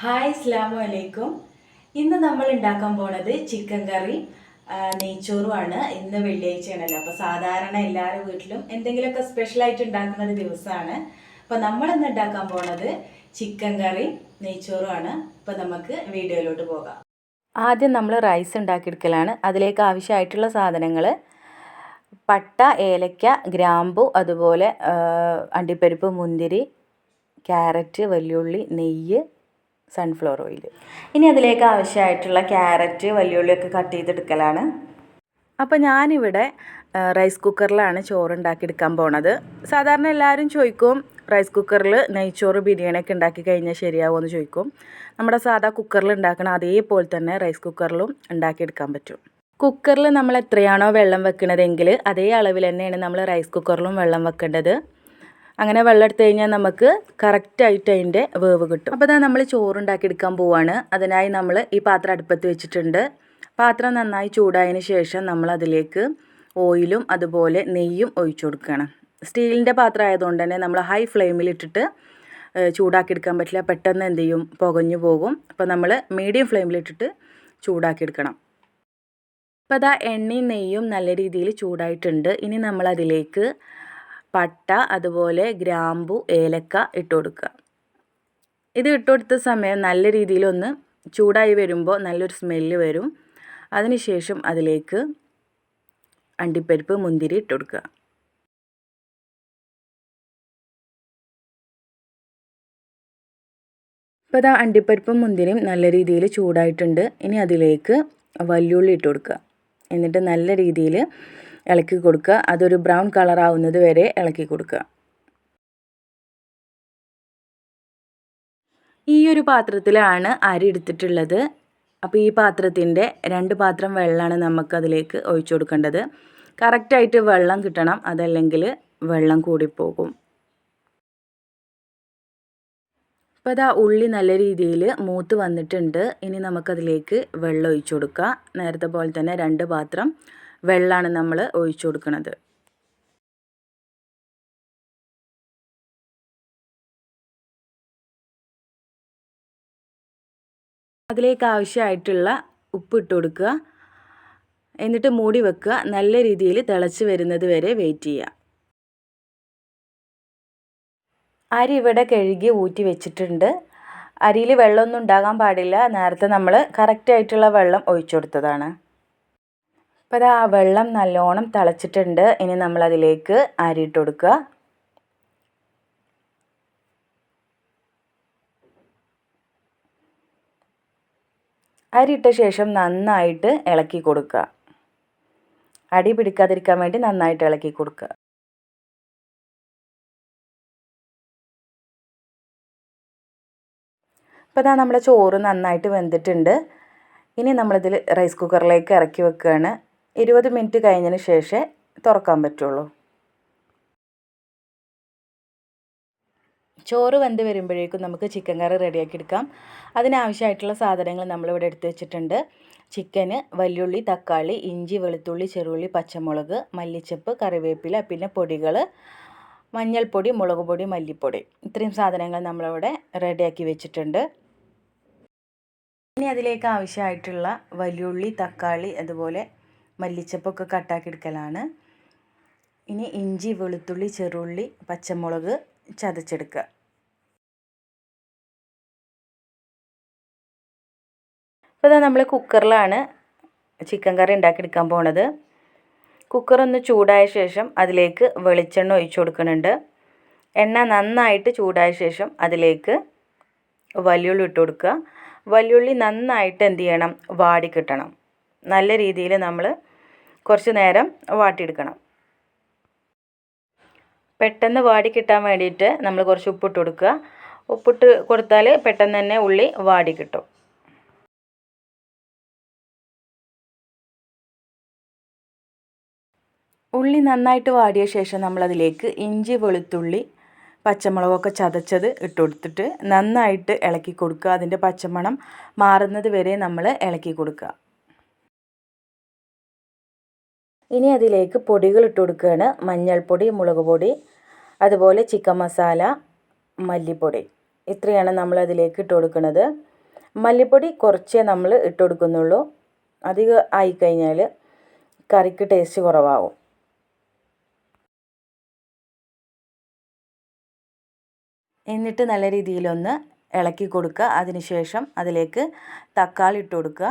Hi ഇസ്ലാമു അലൈക്കും. ഇന്ന് നമ്മൾ ഉണ്ടാക്കാൻ പോണത് ചിക്കൻ കറി നെയ്ച്ചോറുമാണ്. ഇന്ന് വെള്ളിയാഴ്ചയാണല്ലോ. അപ്പോൾ സാധാരണ എല്ലാവരുടെ വീട്ടിലും എന്തെങ്കിലുമൊക്കെ സ്പെഷ്യലായിട്ട് ഉണ്ടാക്കുന്ന ഒരു ദിവസമാണ്. അപ്പോൾ നമ്മൾ ഇന്ന് ഉണ്ടാക്കാൻ പോണത് ചിക്കൻ കറി നെയ്ച്ചോറുമാണ്. അപ്പോൾ നമുക്ക് വീഡിയോയിലോട്ട് പോകാം. ആദ്യം നമ്മൾ റൈസ് ഉണ്ടാക്കിയെടുക്കലാണ്. അതിലേക്ക് ആവശ്യമായിട്ടുള്ള സാധനങ്ങൾ പട്ട ഏലക്ക ഗ്രാമ്പു അതുപോലെ അണ്ടിപ്പരിപ്പ് മുന്തിരി ക്യാരറ്റ് വെല്ലുള്ളി നെയ്യ് സൺഫ്ലവർ ഓയിൽ ഇനി അതിലേക്ക് ആവശ്യമായിട്ടുള്ള ക്യാരറ്റ് വലിയുള്ളിയൊക്കെ കട്ട് ചെയ്തെടുക്കലാണ്. അപ്പോൾ ഞാനിവിടെ റൈസ് കുക്കറിലാണ് ചോറ് ഉണ്ടാക്കിയെടുക്കാൻ പോണത്. സാധാരണ എല്ലാവരും ചോദിക്കും റൈസ് കുക്കറിൽ നെയ്ച്ചോറ് ബിരിയാണിയൊക്കെ ഉണ്ടാക്കി കഴിഞ്ഞാൽ ശരിയാവുമോ എന്ന് ചോദിക്കും. നമ്മുടെ സാധാ കുക്കറിൽ ഉണ്ടാക്കണ അതേപോലെ തന്നെ റൈസ് കുക്കറിലും ഉണ്ടാക്കിയെടുക്കാൻ പറ്റും. കുക്കറിൽ നമ്മൾ എത്രയാണോ വെള്ളം വെക്കുന്നതെങ്കിൽ അതേ അളവിൽ തന്നെയാണ് നമ്മൾ റൈസ് കുക്കറിലും വെള്ളം വെക്കേണ്ടത്. അങ്ങനെ വെള്ളം എടുത്തു കഴിഞ്ഞാൽ നമുക്ക് കറക്റ്റായിട്ട് അതിന്റെ വേവ് കിട്ടും. അപ്പോൾ അതാ നമ്മൾ ചോറുണ്ടാക്കി എടുക്കാൻ പോവാണ്. അതിനായി നമ്മൾ ഈ പാത്രം അടുപ്പത്ത് വെച്ചിട്ടുണ്ട്. പാത്രം നന്നായി ചൂടായതിന് ശേഷം നമ്മൾ അതിലേക്ക് ഓയിലും അതുപോലെ നെയ്യും ഒഴിച്ചു കൊടുക്കണം സ്റ്റീലിന്റെ പാത്രം ആയതുകൊണ്ട് തന്നെ നമ്മൾ ഹൈ ഫ്ലെയിമിൽ ഇട്ടിട്ട് ചൂടാക്കി എടുക്കാൻ പറ്റില്ല. പെട്ടെന്ന് എന്ത് ചെയ്യും? പുകഞ്ഞു പോകും. അപ്പോൾ നമ്മൾ മീഡിയം ഫ്ലെയിമിൽ ഇട്ടിട്ട് ചൂടാക്കി എടുക്കണം. അപ്പോൾ അതാ എണ്ണയും നെയ്യും നല്ല രീതിയിൽ ചൂടായിട്ടുണ്ട്. ഇനി നമ്മൾ അതിലേക്ക് പട്ട അതുപോലെ ഗ്രാമ്പു ഏലക്ക ഇട്ട് കൊടുക്കുക. ഇത് ഇട്ട് കൊടുത്ത സമയം നല്ല രീതിയിലൊന്ന് ചൂടായി വരുമ്പോൾ നല്ലൊരു സ്മെല്ല് വരും. അതിനുശേഷം അതിലേക്ക് അണ്ടിപ്പരിപ്പ് മുന്തിരി ഇട്ട് കൊടുക്കുക. ഇപ്പോൾ ഇതാ അണ്ടിപ്പരിപ്പും മുന്തിരിയും നല്ല രീതിയിൽ ചൂടായിട്ടുണ്ട്. ഇനി അതിലേക്ക് വല്യുള്ളി ഇട്ട് കൊടുക്കുക. എന്നിട്ട് നല്ല രീതിയിൽ ഇളക്കി കൊടുക്കുക. അതൊരു ബ്രൗൺ കളർ ആവുന്നത് വരെ ഇളക്കി കൊടുക്കുക. ഈ ഒരു പാത്രത്തിലാണ് അരി എടുത്തിട്ടുള്ളത്. അപ്പോൾ ഈ പാത്രത്തിന്റെ രണ്ട് പാത്രം വെള്ളമാണ് നമുക്കതിലേക്ക് ഒഴിച്ചു കൊടുക്കേണ്ടത്. കറക്റ്റായിട്ട് വെള്ളം കിട്ടണം. അതല്ലെങ്കിൽ വെള്ളം കൂടിപ്പോകും. അപ്പോൾ അതാ ഉള്ളി നല്ല രീതിയിൽ മൂത്ത് വന്നിട്ടുണ്ട്. ഇനി നമുക്കതിലേക്ക് വെള്ളം ഒഴിച്ചു കൊടുക്കുക. നേരത്തെ പോലെ തന്നെ രണ്ട് പാത്രം വെള്ളമാണ് നമ്മൾ ഒഴിച്ചു കൊടുക്കുന്നത് അതിലേക്ക് ആവശ്യമായിട്ടുള്ള ഉപ്പ് ഇട്ട് കൊടുക്കുക. എന്നിട്ട് മൂടി വെക്കുക. നല്ല രീതിയിൽ തിളച്ച് വരുന്നത് വരെ വെയിറ്റ് ചെയ്യുക. അരി ഇവിടെ കഴുകി ഊറ്റി വെച്ചിട്ടുണ്ട്. അരിയിൽ വെള്ളമൊന്നും ഉണ്ടാകാൻ പാടില്ല. നേരത്തെ നമ്മൾ കറക്റ്റായിട്ടുള്ള വെള്ളം ഒഴിച്ചു കൊടുത്തതാണ്. അപ്പോൾ അത് ആ വെള്ളം നല്ലോണം തിളച്ചിട്ടുണ്ട്. ഇനി നമ്മളതിലേക്ക് അരിയിട്ട് കൊടുക്കുക. അരിയിട്ട ശേഷം നന്നായിട്ട് ഇളക്കി കൊടുക്കുക. അടി പിടിക്കാതിരിക്കാൻ വേണ്ടി നന്നായിട്ട് ഇളക്കി കൊടുക്കുക. അപ്പോൾ ഇതാ നമ്മുടെ ചോറ് നന്നായിട്ട് വെന്തിട്ടുണ്ട്. ഇനി നമ്മളിതിൽ റൈസ് കുക്കറിലേക്ക് ഇറക്കി വെക്കുകയാണ്. ഇരുപത് മിനിറ്റ് കഴിഞ്ഞതിന് ശേഷമേ തുറക്കാൻ പറ്റുള്ളൂ. ചോറ് വെന്ത് വരുമ്പോഴേക്കും നമുക്ക് ചിക്കൻ കറി റെഡിയാക്കി എടുക്കാം. അതിനാവശ്യമായിട്ടുള്ള സാധനങ്ങൾ നമ്മളിവിടെ എടുത്തു വെച്ചിട്ടുണ്ട്. ചിക്കന് വലിയുള്ളി തക്കാളി ഇഞ്ചി വെളുത്തുള്ളി ചെറുള്ളി പച്ചമുളക് മല്ലിച്ചപ്പ് കറിവേപ്പില പിന്നെ പൊടികൾ മഞ്ഞൾപ്പൊടി മുളക് പൊടി മല്ലിപ്പൊടി. ഇത്രയും സാധനങ്ങൾ നമ്മളിവിടെ റെഡിയാക്കി വെച്ചിട്ടുണ്ട്. ഇനി അതിലേക്ക് ആവശ്യമായിട്ടുള്ള വലിയുള്ളി തക്കാളി അതുപോലെ മല്ലിച്ചപ്പൊക്കെ കട്ടാക്കി എടുക്കലാണ്. ഇനി ഇഞ്ചി വെളുത്തുള്ളി ചെറുള്ളി പച്ചമുളക് ചതച്ചെടുക്കുക. അപ്പോൾ ഇതാ നമ്മൾ കുക്കറിലാണ് ചിക്കൻ കറി ഉണ്ടാക്കിയെടുക്കാൻ പോണത്. കുക്കർ ഒന്ന് ചൂടായ ശേഷം അതിലേക്ക് വെളിച്ചെണ്ണ ഒഴിച്ചു കൊടുക്കുന്നുണ്ട്. എണ്ണ നന്നായിട്ട് ചൂടായ ശേഷം അതിലേക്ക് വലിയുള്ളി ഇട്ട് കൊടുക്കുക. വലിയുള്ളി നന്നായിട്ട് എന്ത് ചെയ്യണം? വാടി കിട്ടണം. നല്ല രീതിയിൽ നമ്മൾ കുറച്ച് നേരം വാട്ടിയെടുക്കണം. പെട്ടെന്ന് വാടി കിട്ടാൻ വേണ്ടിയിട്ട് നമ്മൾ കുറച്ച് ഉപ്പിട്ട് കൊടുക്കുക. ഉപ്പിട്ട് കൊടുത്താൽ പെട്ടെന്ന് തന്നെ ഉള്ളി വാടി കിട്ടും. ഉള്ളി നന്നായിട്ട് വാടിയ ശേഷം നമ്മളതിലേക്ക് ഇഞ്ചി വെളുത്തുള്ളി പച്ചമുളകൊക്കെ ചതച്ചത് ഇട്ട് കൊടുത്തിട്ട് നന്നായിട്ട് ഇളക്കി കൊടുക്കുക. അതിന്റെ പച്ചമണം മാറുന്നത് വരെ നമ്മൾ ഇളക്കി കൊടുക്കുക. ഇനി അതിലേക്ക് പൊടികൾ ഇട്ട് കൊടുക്കുകയാണ്. മഞ്ഞൾപ്പൊടി മുളക് പൊടി അതുപോലെ ചിക്കൻ മസാല മല്ലിപ്പൊടി. ഇത്രയാണ് നമ്മൾ അതിലേക്ക് ഇട്ട് കൊടുക്കുന്നത്. മല്ലിപ്പൊടി കുറച്ചേ നമ്മൾ ഇട്ട് കൊടുക്കുന്നുള്ളൂ. അധികം ആയിക്കഴിഞ്ഞാൽ കറിക്ക് ടേസ്റ്റ് കുറവാകും എന്നിട്ട് നല്ല രീതിയിലൊന്ന് ഇളക്കി കൊടുക്കുക. അതിനുശേഷം അതിലേക്ക് തക്കാളി ഇട്ട് കൊടുക്കുക.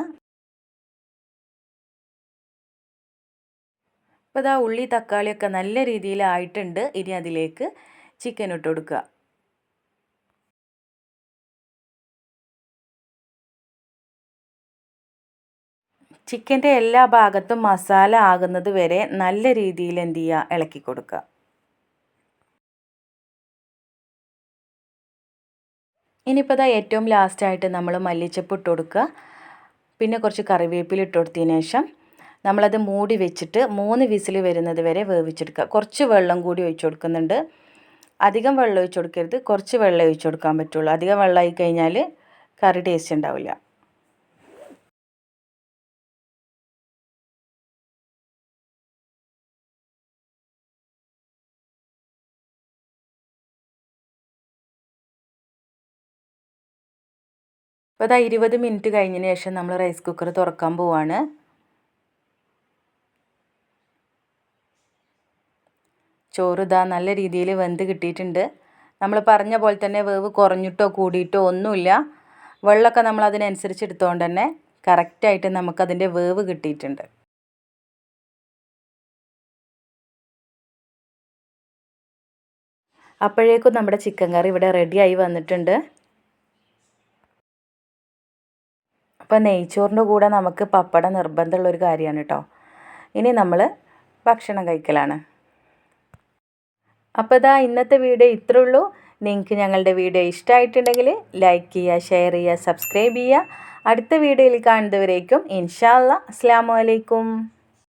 ഇപ്പോൾ ഇതാ ഉള്ളി തക്കാളിയൊക്കെ നല്ല രീതിയിലായിട്ടുണ്ട്. ഇനി അതിലേക്ക് ചിക്കൻ ഇട്ട് കൊടുക്കുക. ചിക്കന്റെ എല്ലാ ഭാഗത്തും മസാല ആകുന്നത് വരെ നല്ല രീതിയിൽ എന്ത് ചെയ്യുക? ഇളക്കി കൊടുക്കുക. ഇനിയിപ്പോൾ ഇതാ ഏറ്റവും ലാസ്റ്റായിട്ട് നമ്മൾ മല്ലിച്ചപ്പ് ഇട്ട് കൊടുക്കുക. പിന്നെ കുറച്ച് കറിവേപ്പില ഇട്ട് കൊടുത്തതിന് ശേഷം നമ്മളത് മൂടി വെച്ചിട്ട് മൂന്ന് വിസിൽ വരുന്നത് വരെ വേവിച്ചെടുക്കുക. കുറച്ച് വെള്ളം കൂടി ഒഴിച്ചു കൊടുക്കുന്നുണ്ട്. അധികം വെള്ളം ഒഴിച്ചു കൊടുക്കരുത്. കുറച്ച് വെള്ളം ഒഴിച്ചു കൊടുക്കാൻ പറ്റുള്ളൂ. അധികം വെള്ളമായി കഴിഞ്ഞാൽ കറി ടേസ്റ്റ് ഉണ്ടാവില്ല. അപ്പോൾ അതാ ഇരുപത് മിനിറ്റ് കഴിഞ്ഞതിന് ശേഷം നമ്മൾ റൈസ് കുക്കർ തുറക്കാൻ പോവാണ്. ചോറ് ഇതാ നല്ല രീതിയിൽ വെന്ത് കിട്ടിയിട്ടുണ്ട്. നമ്മൾ പറഞ്ഞ പോലെ തന്നെ വേവ് കുറഞ്ഞിട്ടോ കൂടിയിട്ടോ ഒന്നുമില്ല. വെള്ളമൊക്കെ നമ്മൾ അതിനനുസരിച്ച് എടുത്തുകൊണ്ട് തന്നെ കറക്റ്റായിട്ട് നമുക്കതിന്റെ വേവ് കിട്ടിയിട്ടുണ്ട്. അപ്പോഴേക്കും നമ്മുടെ ചിക്കൻ കറി ഇവിടെ റെഡിയായി വന്നിട്ടുണ്ട്. അപ്പോൾ നെയ്ച്ചോറിന്റെ കൂടെ നമുക്ക് പപ്പടം നിർബന്ധമുള്ളൊരു കാര്യമാണ് കേട്ടോ. ഇനി നമ്മൾ ഭക്ഷണം കഴിക്കലാണ്. അപ്പോൾ ഇതാ ഇന്നത്തെ വീഡിയോ ഇത്രേ ഉള്ളൂ. നിങ്ങൾക്ക് ഞങ്ങളുടെ വീഡിയോ ഇഷ്ടമായിട്ടുണ്ടെങ്കിൽ ലൈക്ക് ചെയ്യുക ഷെയർ ചെയ്യുക സബ്സ്ക്രൈബ് ചെയ്യുക. അടുത്ത വീഡിയോയിൽ കാണുന്നവരേക്കും ഇൻഷാല്ല അസ്സാം വലൈക്കും